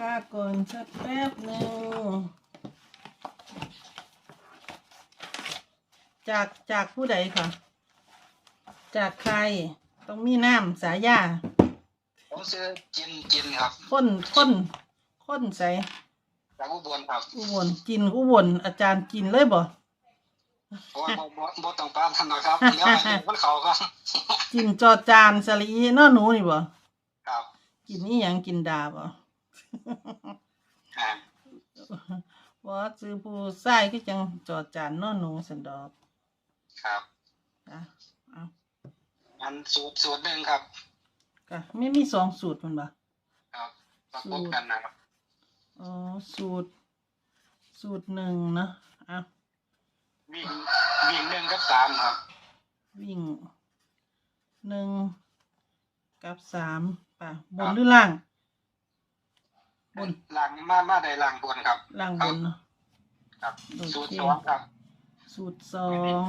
กาก่อนสักแป๊บหนึ่งจากจากผู้ใดค่ะ จากใครต้องมีน้ำสายาผมซื้อจินจินครับค้นค้นค้นใสจากอุบลครับอุบลกินอุบลอาจารย์กินเลยบ่โอ้ยบ่บ่บ่ต้องปานทันหรอกครับเดี๋ยวให้มันเขาก็กินจอจานสลีเน้อหนูนี่บ่ครับกินนี่ยังกินดาบ่ อ่าว่าซื้อผู้ใส่ก็จังจอจานเน้อหนูสันดอกครับอะเอาอันสูตรสูตรหนึ่งครับก็ไม่มีสองสูตรมันบ่ครับประกบกันนะครับอ๋อสูตร สูตรหนึ่งนะเอาวิ่งวิ่งหนึ่งกับสามครับ วิ่งหนึ่งกับสามป่ะบนหรือล่าง บนหลังมามาได้หลังบนครับล่างบนเนาะครับโอเคสูตรสองครับ สูตรสอง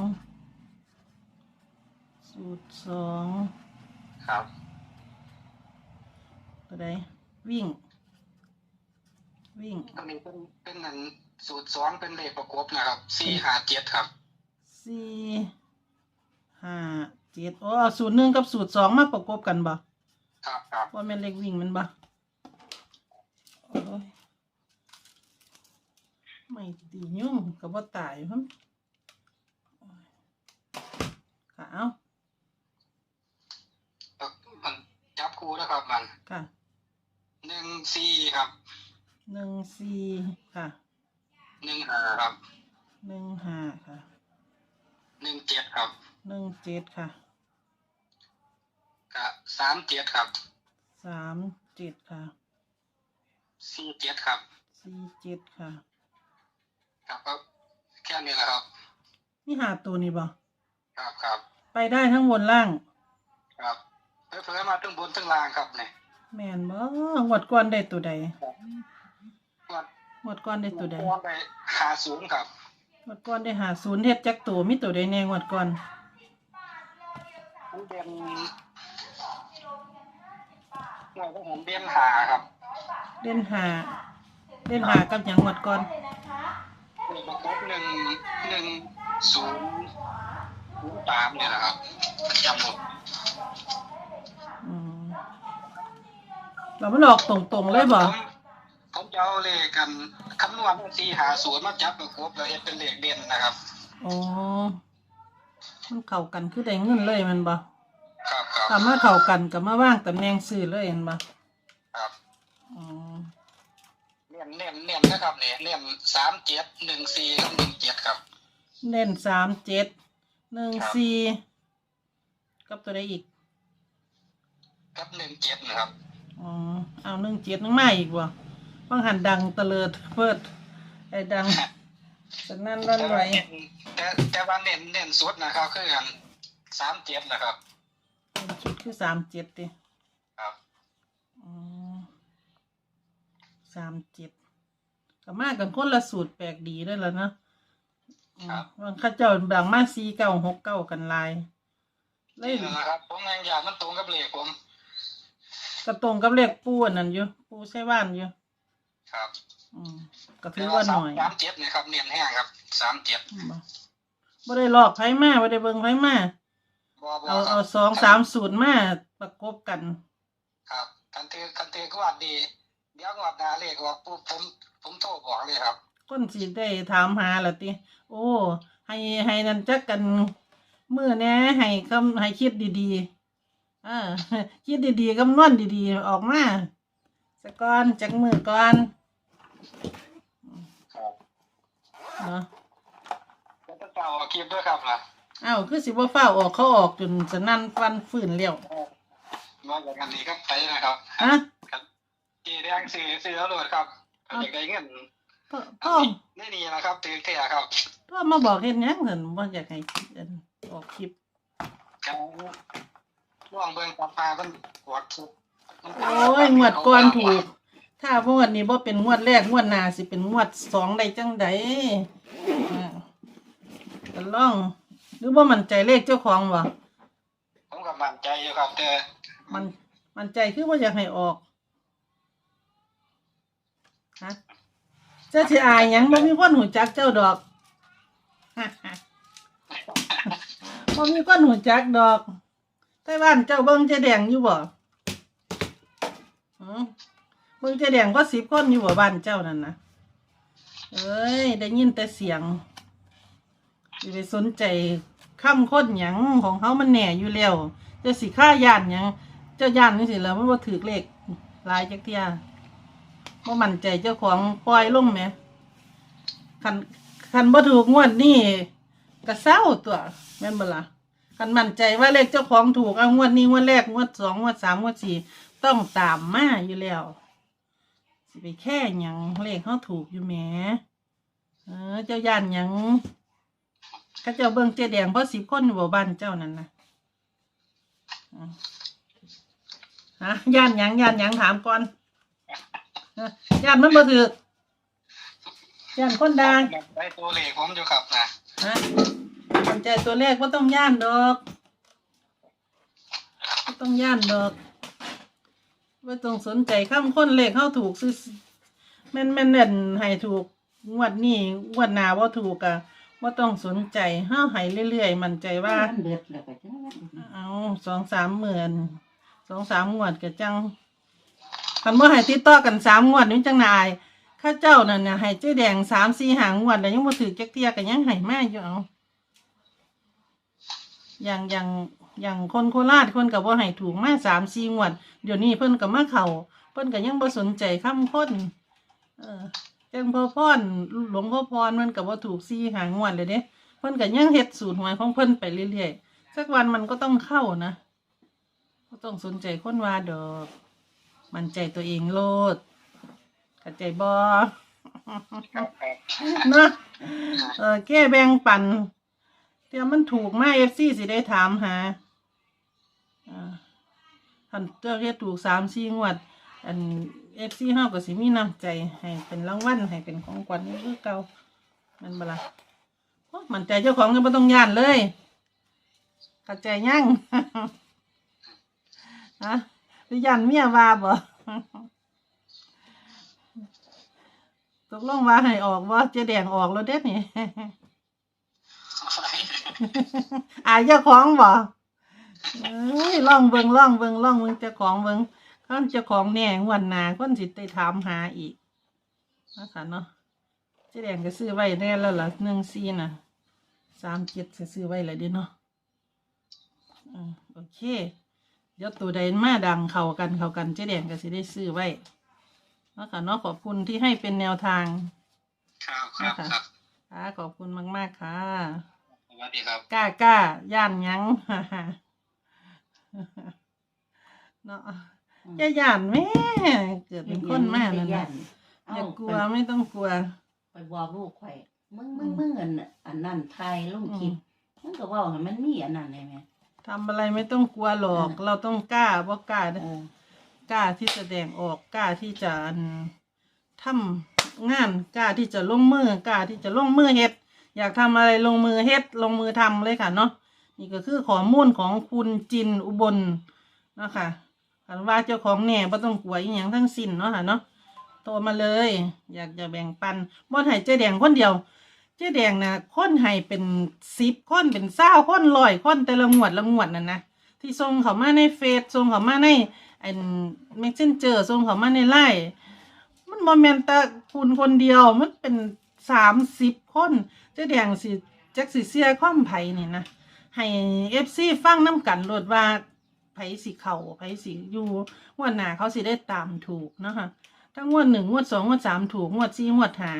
สูตรสองครับตัวใดวิ่ง วิ่งอันนี้เป็นเป็นอันสูตรสองเป็นเลขประกบนะครับสี่ห้าเจ็ดครับสี่ห้าเจ็ดโอ้เอาสูตรหนึ่งกับสูตรสองมาประกบกันบ่ครับครับว่าแม่นเล็กวิ่งแมันบ่โอ้ย ไม่ตียุ่งกับว่าตายครับโอ้ยค่ะเอาแล้วมันจับคู่นะครับมันค่ะหนึ่งสี่ครับหนึ่งสี่ค่ะหนึ่งห้าครับหนึ่งห้าค่ะหนึ่งเจ็ดครับหนึ่งเจ็ดค่ะกับสามเจ็ดครับสามเจ็ดค่ะ สี่เจ็ดครับสี่เจ็ดค่ะ ครับก็แค่นี้แหละครับ นี่หาตัวนี้บ่ครับครับไปได้ทั้งบนล่าง ครับเพื่อมาถึงบนถึงล่างครับเนี่ยแม่นบ่งวดก้อนได้ตัวใดวัดงวดก้อนได้ตัวใดวดไปหาสูงครับงวดก้อนได้หาศูนย์เฮ็ดจักตัวมีตัวใดแน่งวดก้อนผมเรียนหน่วยผมเรียนหาครับ เล่นหาเล่นหากับหยังงวดก้อนหนึ่งประกบหนึ่งหนึ่งศูนย์ศูนย์สามเนี่ยนะครับจำหมดอืมเรามันออกตรงๆเลยบ่ผมผมจะเอาเลขกันคำนวณสี่หาศูนย์มาจับประกบแล้วเอ็ดเป็นเลขเด่นนะครับ อ๋อมันเข้ากันคือได้เงินเลยแมันบ่ครับครับ ถ้ามาเข้ากันก็มาว่างตำแหน่งซื้อเลยแม่นบ่ครับ อ๋อเน้นเน้นเน้นนะครับเนี่ยเน้นสามเจ็ดหนึ่งสี่กับหนึ่งเจ็ดครับเล่นสามเจ็ดหนึ่งสี่กับตัวใดอีกกับหนึ่งเจ็ดนะครับอ๋อเอาหนึ่งเจ็ดนึงมาอีกบ่บางหันดังตะเลิดเพิดไอ้ดังสนั่นรั่นไหวแต่แต่ว่าเน้นเน้นสุดนะครับคือกันสามเจ็ดนะครับเป็นชุดคือสามเจ็ดดิ ครับ อ๋อ สามเจ็ดก็มากันคนละสูตรแปลกดีได้แล้วเนาะอืมบางเข้าเจ้าดังมาสี่เก้าหกเก้ากันหลายเลนี่ยนะครับ ผมยังอยากมันตรงกับเลขผมกระตรงกับเลขปูอันนั้นอยู่ปูใช้ว่านอยู่ ครับอืมก็ถือว่าหน่อยสามเจ็ดเนี่ยครับเน้นแห้งครับสามเจ็ดบ่บ่ได้หลอกไผมาบ่ได้เบิ่งไผมาบ่บ่เอาคเอารับสองสามศูนย์มาประกบกัน ครับคันเทคันเทก็วัดดี เดี๋ยววัดหนาเลขออกปุ๊บผมผมโทรบอกเลยครับ คนสิได้ถามหาล่ะติ โอ้ ให้ให้นั่นจักกันมื้อแหน่ให้คำให้คิดดีๆเออคิดดีๆคำนวณดีๆ ออกมาสะก่อนจักมือก่อนครับเนาะแล้วก็เจ้าเอาคลิปด้วยครับล่ะอ้าวคือสิบ่ฟ้าวออกเขาออกจนสนั่นฟันฟื้นแล้วมาจากกันนี้ก็ไปนะครับ ฮะ กีแดงซื้อซื้อแล้วโหลดครับอยากได้เงินพ่อพ่อนี่นี่นะครับถือเทียครับพ่อมาบอกเฮ็ดหยังซั่นบ่อยากให้อันออกคลิปครับล่วงเบิ่งปลาปลามันกดทุกโอ้ยงวดก่อนถูก ถ้างวดนี้บ่เป็นงวดแรกงวดหน้าสิเป็นงวดสองได้จังไดอ่าก็ลองหรือว่ามั่นใจเลขเจ้าของบ่ผมก็มั่นใจอยู่ครับแต่มันมั่นใจคือว่าอยากให้ออก ฮะเจ้าสิอายหยังบ่มีคนหูจักเจ้าดอกบ่มีคนหูจักดอกไต้บ้านเจ้าเบิ่งเจ๊แดงอยู่บ่หือเบิ่งเจ๊แดงก็สิบคนอยู่บ่บ้านเจ้านั่นนะเอ้ยได้ยินแต่เสียงสิไปสนใจคำคนหยังของเขามันแหน่อยู่แล้วเจะสิค่าย่านหยังเจ้าย่านนี่สิแล้วมันบ่ถือเลขหลายจักเที่ย บ่มั่นใจเจ้าของปล่อยลงแหมคันคันบ่ถูกงวดนี้ก็เศร้าตัวแม่นบ่ล่ะคันมั่นใจว่าเลขเจ้าของถูกเอางวดนี้งวดแรกงวดสองงวดสามงวดสี่ต้องตามมาอยู่แล้ว สิไปแค่หยังเลขเขาถูกอยู่แหมเออ เจ้าย่านหยังก็เจ้าเบิ่งเจ๊แดงเพราะสิบคนอยู่บ่บ้านเจ้านั่นนะฮะย่านหยังย่านหยังถามก่อน ย่านมันบ่ถือย่านคนดังได้ตัวเลขผมอยู่ครับนะฮะสนใจตัวเลขว่าต้องย่านดอกบ่ต้องย่านดอกว่าต้องสนใจข้ามคนเลขเข้าถูกซื้อแม่นแม่นเน่นให้ถูกงวดนี้งวดหนาว่าถูกอะว่าต้องสนใจเห้าให้เรื่อยๆ มั่นใจว่ามันเดือดแล้วก็จังว่า เอาสองสามหมื่นสองสามงวดก็จัง คันว่าให้ติดต่อกันสามงวดนี่จังนายข้าเจ้านั่นน่ะให้เจ๊แดงสามสี่หางงวดแล้วยังบ่ถือจักเทียกันยังให้แม่อยู่เอาอย่างอย่างอย่างคนโคราชคนกับว่าให้ถูกมาสามสี่งวด เดี๋ยวนี้เพิ่นกับมาเขาเพิ่นก็ยังบ่สนใจคำคนเออจังพ่อพรหลวงพ่อพรมันกับว่าถูกสี่หางงวดเลยเด้เพิ่นก็ยังเฮ็ดสูตรหวยของเพิ่นไปเรื่อยๆสักวันมันก็ต้องเข้านะก็ต้องสนใจคนว่าดอก มันใจตัวเองโลดเข้าใจบอครับครับเนาะเออแก้แบ่งปันเดี๋ยวมันถูกมาเอฟซีสิได้ถามหาอ่าท่านเจ้าเรียกถูกสามสี่งวด อันเอฟซีเฮาก็สิมีน้ำใจให้เป็นรางวัลให้เป็นของขวัญนี่คือเก่าแมันบลาโอ้มันใจเจ้าของก็ไม่ต้องย่านเลยเข้าใจยัง ฮะหรือ ยันเมียว่าบ่ตกลงว่าให้ออกว่าเจะแดงออกแล้วเด็ดนี่อายเจ้าของบ่เอ้ยล่องเบิงล่องเบิงล่องเบิงเจ้าของเบิงข้ามเจ้าของแหน่งวันนาคนสิไปถามหาอีกนะคะเนาะเจะแดงก็ซื้อไว้แน่แล้วล่ะหนึ่งซีน่ะสามเจ็ดซื้อไว้เลยเดิเนาะอืมโอเค เดี๋ยวตัวใดมาดังเข้ากันเข้ากันเจ๊แดงก็สิได้ซื้อไว้เนาะค่ะเนาะขอบคุณที่ให้เป็นแนวทางครับครับครับค่ะขอบคุณมากๆค่ะสวัสดีครับกล้ากล้าย่านหยังเนาะอย่าย่านแม่เกิดเป็นคนมากนั่นนะอย่ากลัวไม่ต้องกลัว ไปบอกลูกข่อยมึงมึงมึงอันอันนั้นไทยลงคลิปมึงก็เว่าให้มันมีอันนั้นได้ไหม ทำอะไรไม่ต้องกลัวหรอกอืมเราต้องกล้าบ่กล้าเออ กล้าที่จะแสดงออกกล้าที่จะอันทำงานกล้าที่จะลงมือกล้าที่จะลงมือเฮ็ด อยากทำอะไรลงมือเฮ็ด ลงมือทำเลยค่ะเนาะนี่ก็คือข้อมูลของคุณจินอุบลเนาะค่ะคันว่าเจ้าของแหน่บ่ต้องกลัวอีหยังทั้งสิ้นเนาะค่ะเนาะโทรมาเลย อยากจะแบ่งปันบ่ให้เจ๊แดงคนเดียว เจ๊แดงนะค้นให้เป็นสิบค้นเป็นเศร้าค้นร้อยค้นแต่ละงวดละงวดนั่นนะที่ส่งเขามาในเฟซส่งเขามาในไอันเมสเซนเจอร์ส่งเขามาในไลน์มันโมเมนต์แต่คุณคนเดียวมันเป็นสามสิบคนเจ๊แดงสิแจักสิเสียความไผ่นี่นะให้เอฟซีฟังน้ำกันโหลดว่าไผ่สิเข่าไผ่สิอยู่งวดหน้าเขาสิได้ตามถูกนะคะถ้างวดหนึ่งงวดสองงวดสามถูกงวดสี่งวดห้า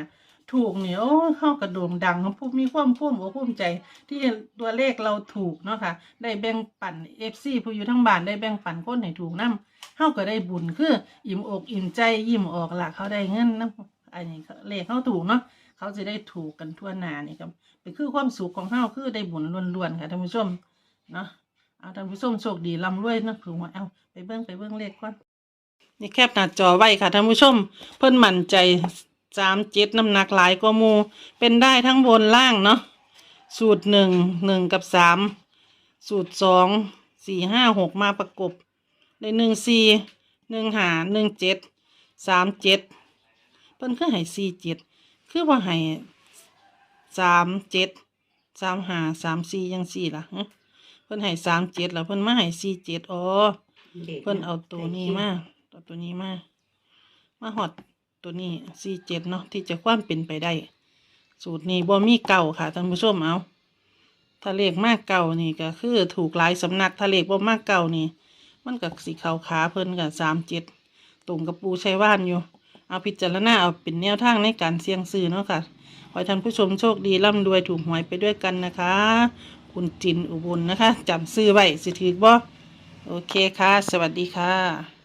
ถูกเนี่ยโอ้เข้ากระโดงดังผู้มีความภูมิอกภูมิใจ ที่ตัวเลขเราถูกเนาะค่ะ ได้แบ่งปันเอฟซีผู้อยู่ทั้งบ้านได้แบ่งปันคนให้ถูกน้ำเฮาก็ได้บุญคือ อิ่มอกอิ่มใจยิ้มออกละเขาได้เงินน้ำอันนี้เลขเขาถูกเนาะเขาจะได้ถูกกันทั่วหน้านี่ครับเป็นคือความสุขของเฮาคือได้บุญล้วนๆค่ะท่านผู้ชมเนาะเอาท่านผู้ชมโชคดีร่ำรวยเนาะถูกว่าเอาไปเบิ่งไปเบิ่งเลขก่อนนี่แคบหน้าจอไว้ค่ะท่านผู้ชม เพิ่นมั่นใจ สามเจ็ดน้ำหนักหลายกว่าหมูเป็นได้ทั้งบนล่างเนาะสูตรหนึ่งหนึ่งกับสามสูตรสองสี่ห้าหกมาประกบได้หนึ่งสี่หนึ่งหาหนึ่งเจ็ดสามเจ็ดเพิ่นคือให้สี่เจ็ดคือว่าให้สามเจ็ดสามห้าสามสี่ยังสี่ล่ะหึเพิ่นให้สามเจ็ดแล้วเพิ่นมาให้สี่เจ็ดอ๋อด็กเพิ่นเอาตัวนี้มาตัวตัวนี้มามาหอด ตัวนี้สี่เจ็ดเนาะที่จะความเป็นไปได้ สูตรนี้บ่มีเก่าค่ะท่านผู้ชมเอาถ้าเลขมากเก่านี่ก็คือถูกหลายสำนักถ้าเลขบ่มากเก่านี่ มันก็สิเข้าขาเพิ่นกับสามเจ็ดตรงกับปูใชัยว่านอยู่ เอาพิจารณาเอาเป็นแนวทางในการเสี่ยงซื้อเนาะค่ะขอให้ท่านผู้ชมโชคดีร่ำรวยถูกหวยไปด้วยกันนะคะ คุณจินอุบลนะคะจำซื้อไว้สิถือบ่โอเคค่ะ สวัสดีค่ะ